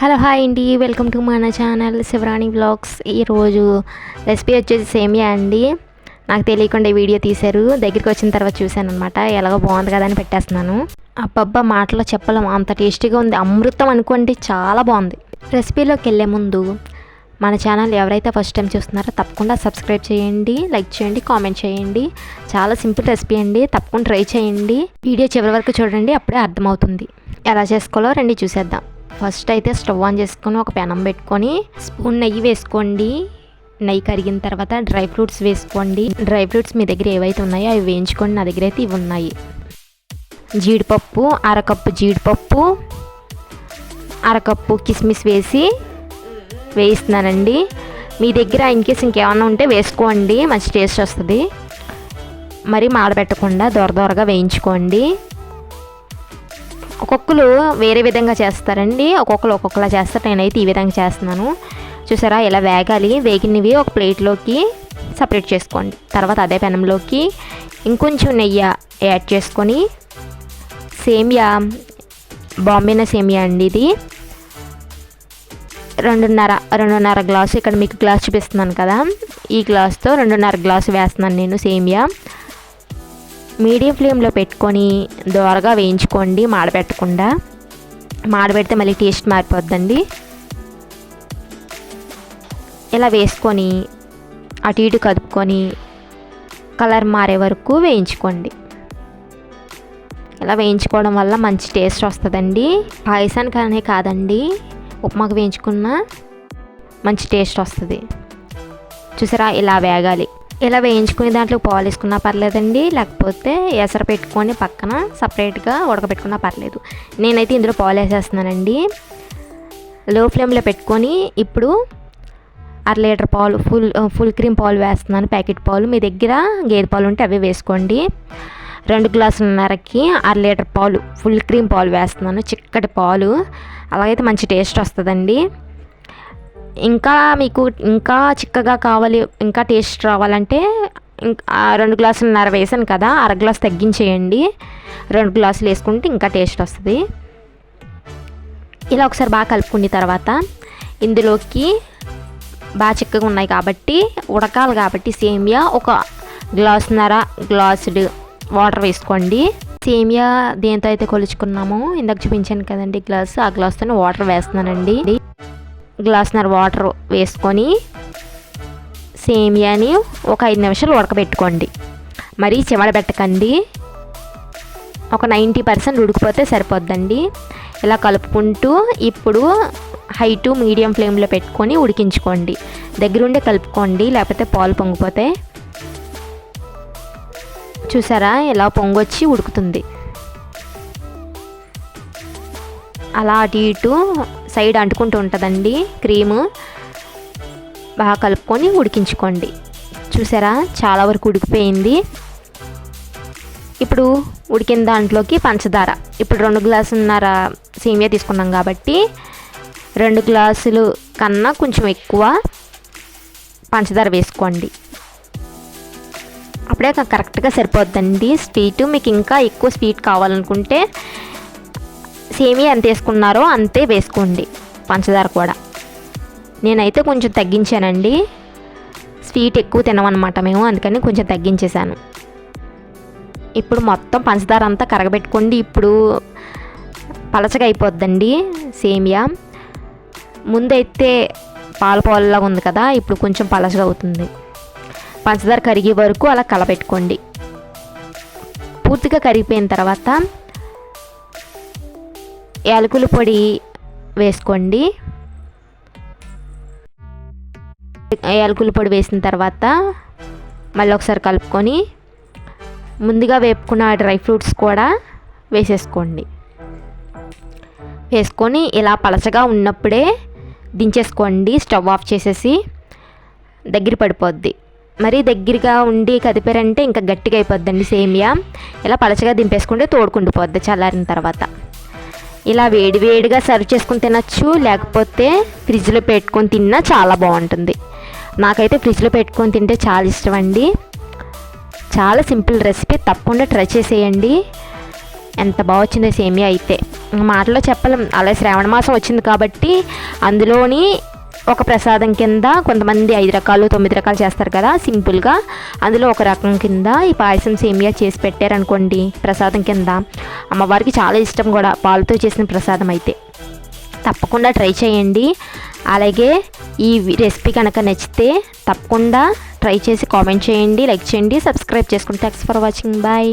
Hello hi అండి. Welcome to మన channel Shivarani blogs ఈరోజు రెసిపీ వచ్చేసి సేమియా అండి. నాకు తెలియకుండా ఈ వీడియో తీశారు. దగ్గరికి వచ్చిన తర్వాత చూశాను అనమాట ఎలాగో బాగుంది కదా అని పెట్టేస్తున్నాను. అబ్బబ్బా మాటలో చెప్పలేం. అంత టేస్టీగా ఉంది. అమృతం అనుకోండి చాలా బాగుంది. రెసిపీలోకి వెళ్ళే ముందు మన ఛానల్ ఎవరైతే ఫస్ట్ టైం చూస్తున్నారో తప్పకుండా సబ్స్క్రైబ్ చేయండి లైక్ చేయండి కామెంట్ చేయండి. చాలా సింపుల్ రెసిపీ అండి. తప్పకుండా ట్రై చేయండి. వీడియో చివరి వరకు చూడండి. అప్పుడే అర్థమవుతుంది. ఎలా చేసుకోవాలో రండి చూసేద్దాం. ఫస్ట్ అయితే స్టవ్ ఆన్ చేసుకొని ఒక పెనం పెట్టుకొని స్పూన్ నెయ్యి వేసుకోండి. నెయ్యి కరిగిన తర్వాత డ్రై ఫ్రూట్స్ వేసుకోండి. డ్రై ఫ్రూట్స్ మీ దగ్గర ఏవైతే ఉన్నాయో అవి వేయించుకోండి నా దగ్గర అయితే ఇవి ఉన్నాయి. జీడిపప్పు అరకప్పు జీడిపప్పు అరకప్పు కిస్మిస్ వేసి వేయిస్తున్నానండి. మీ దగ్గర ఇన్కేస్ ఇంకేమన్నా ఉంటే వేసుకోండి మంచి టేస్ట్ వస్తుంది. మరి మాడబెట్టకుండా దొర దొరగా వేయించుకోండి. ఒక్కొక్కరు వేరే విధంగా చేస్తారండి. ఒక్కొక్కరు ఒక్కొక్కలా చేస్తారు. నేనైతే ఈ విధంగా చేస్తున్నాను. చూసారా? ఇలా వేగాలి? వేగినవి ఒక ప్లేట్లోకి సపరేట్ చేసుకోండి. తర్వాత అదే పెనంలోకి ఇంకొంచెం నెయ్యి యాడ్ చేసుకొని సేమియా బాంబేన సేమియా అండి ఇది. రెండున్నర రెండున్నర గ్లాసు ఇక్కడ మీకు గ్లాస్ చూపిస్తున్నాను కదా. ఈ గ్లాస్తో రెండున్నర గ్లాసు వేస్తున్నాను నేను సేమియా. మీడియం ఫ్లేమ్లో పెట్టుకొని దోరగా వేయించుకోండి మాడబెట్టకుండా. మాడబెడితే మళ్ళీ టేస్ట్ మారిపోద్దండి. ఇలా వేసుకొని అటు ఇటు కదుపుకొని కలర్ మారే వరకు వేయించుకోండి. ఇలా వేయించుకోవడం వల్ల మంచి టేస్ట్ వస్తుందండి. పాయసానికి అనే కాదండి. ఉప్మాకు వేయించుకున్న మంచి టేస్ట్ వస్తుంది. చూసారా? ఇలా వేగాలి. ఇలా వేయించుకుని దాంట్లో పాలు వేసుకున్నా పర్లేదండి. లేకపోతే ఎసర పెట్టుకొని పక్కన సపరేట్గా ఉడకబెట్టుకున్నా పర్లేదు. నేనైతే ఇందులో పాలు వేసేస్తున్నానండి. లో ఫ్లేమ్లో పెట్టుకొని ఇప్పుడు అర లీటర్ పాలు ఫుల్ ఫుల్ క్రీమ్ పాలు వేస్తున్నాను. ప్యాకెట్ పాలు. మీ దగ్గర గేదె పాలు ఉంటే అవి వేసుకోండి. రెండు గ్లాసులన్నరకి అర లీటర్ పాలు ఫుల్ క్రీమ్ పాలు వేస్తున్నాను. చిక్కటి పాలు. అలాగైతే మంచి టేస్ట్ వస్తుందండి. ఇంకా మీకు ఇంకా చిక్కగా కావాలి ఇంకా టేస్ట్ రావాలంటే ఇంకా రెండు గ్లాసులన్నర వేసాను కదా అర గ్లాస్ తగ్గించేయండి. రెండు గ్లాసులు వేసుకుంటే ఇంకా టేస్ట్ వస్తుంది. ఇలా ఒకసారి బాగా కలుపుకున్న తర్వాత ఇందులోకి బాగా చిక్కగా ఉన్నాయి కాబట్టి ఉడకాలి కాబట్టి సేమియా ఒక గ్లాసున్నర గ్లాసుడు వాటర్ వేసుకోండి. సేమియా దేంతో అయితే కొలుచుకున్నామో ఇందాక చూపించాను కదండి గ్లాస్ ఆ గ్లాస్తో వాటర్ వేస్తున్నానండి. గ్లాస్నర్ వాటర్ వేసుకొని సేమియాని ఒక ఐదు నిమిషాలు ఉడకబెట్టుకోండి. మరీ చిమడబెట్టకండి ఒక నైంటీ పర్సెంట్ ఉడికిపోతే సరిపోద్దండి. ఇలా కలుపుకుంటూ ఇప్పుడు హై టు మీడియం ఫ్లేమ్లో పెట్టుకొని ఉడికించుకోండి. దగ్గరుండే కలుపుకోండి లేకపోతే పాలు పొంగిపోతే. చూసారా? ఇలా పొంగొచ్చి ఉడుకుతుంది. అలా అటు ఇటు సైడ్ అంటుకుంటూ ఉంటుందండి. క్రీము. బాగా కలుపుకొని ఉడికించుకోండి. చూసారా? చాలా వరకు ఉడికిపోయింది. ఇప్పుడు ఉడికిన దాంట్లోకి పంచదార. ఇప్పుడు రెండు గ్లాసున్నర సేమియా తీసుకున్నాం కాబట్టి రెండు గ్లాసులు కన్నా కొంచెం ఎక్కువ పంచదార వేసుకోండి. అప్పుడే కరెక్ట్గా సరిపోద్దండి. స్వీట్ మీకు ఇంకా ఎక్కువ స్వీట్ కావాలనుకుంటే సేమియా ఎంత వేసుకున్నారో అంతే వేసుకోండి పంచదార కూడా. నేనైతే కొంచెం తగ్గించానండి. స్వీట్ ఎక్కువ తినమన్నమాట మేము అందుకని కొంచెం తగ్గించేశాను. ఇప్పుడు మొత్తం పంచదార అంతా కరగబెట్టుకోండి. ఇప్పుడు పలచగా అయిపోద్దండి సేమియా. ముందైతే పాల పాలలాగా ఉంది కదా ఇప్పుడు కొంచెం పలచగా అవుతుంది. పంచదార కరిగే వరకు అలా కలపెట్టుకోండి పూర్తిగా కరిగిపోయిన తర్వాత యాలకుల పొడి వేసుకోండి. యాలకుల పొడి వేసిన తర్వాత మళ్ళీ ఒకసారి కలుపుకొని ముందుగా వేపుకున్న డ్రై ఫ్రూట్స్ కూడా వేసేసుకోండి. వేసుకొని ఇలా పలచగా ఉన్నప్పుడే దించేసుకోండి. స్టవ్ ఆఫ్ చేసేసి దగ్గర పడిపోద్ది. మరీ దగ్గరగా ఉండి కదిపారంటే ఇంకా గట్టిగా అయిపోద్దండి సేమియా. ఇలా పలచగా దింపేసుకుంటే తోడుకుండిపోద్ది చల్లారిన తర్వాత. ఇలా వేడి వేడిగా సర్వ్ చేసుకుని తినచ్చు లేకపోతే ఫ్రిడ్జ్లో పెట్టుకొని తిన్నా చాలా బాగుంటుంది. నాకైతే ఫ్రిడ్జ్లో పెట్టుకొని తింటే చాలా ఇష్టం అండి. చాలా సింపుల్ రెసిపీ తప్పకుండా ట్రై చేసేయండి. ఎంత బాగా వచ్చిందో సేమియా అయితే. మాటలో చెప్పలేం అలా శ్రావణ మాసం వచ్చింది కాబట్టి అందులోని ఒక ప్రసాదం కింద కొంతమంది ఐదు రకాలు తొమ్మిది రకాలు చేస్తారు కదా సింపుల్గా. అందులో ఒక రకం కింద ఈ పాయసం సేమియా చేసి పెట్టారనుకోండి ప్రసాదం కింద. అమ్మవారికి చాలా ఇష్టం కూడా పాలతో చేసిన ప్రసాదం అయితే. తప్పకుండా ట్రై చేయండి. అలాగే ఈ రెసిపీ కనుక నచ్చితే తప్పకుండా ట్రై చేసి కామెంట్ చేయండి లైక్ చేయండి సబ్స్క్రైబ్ చేసుకోండి థ్యాంక్స్ ఫర్ వాచింగ్ బాయ్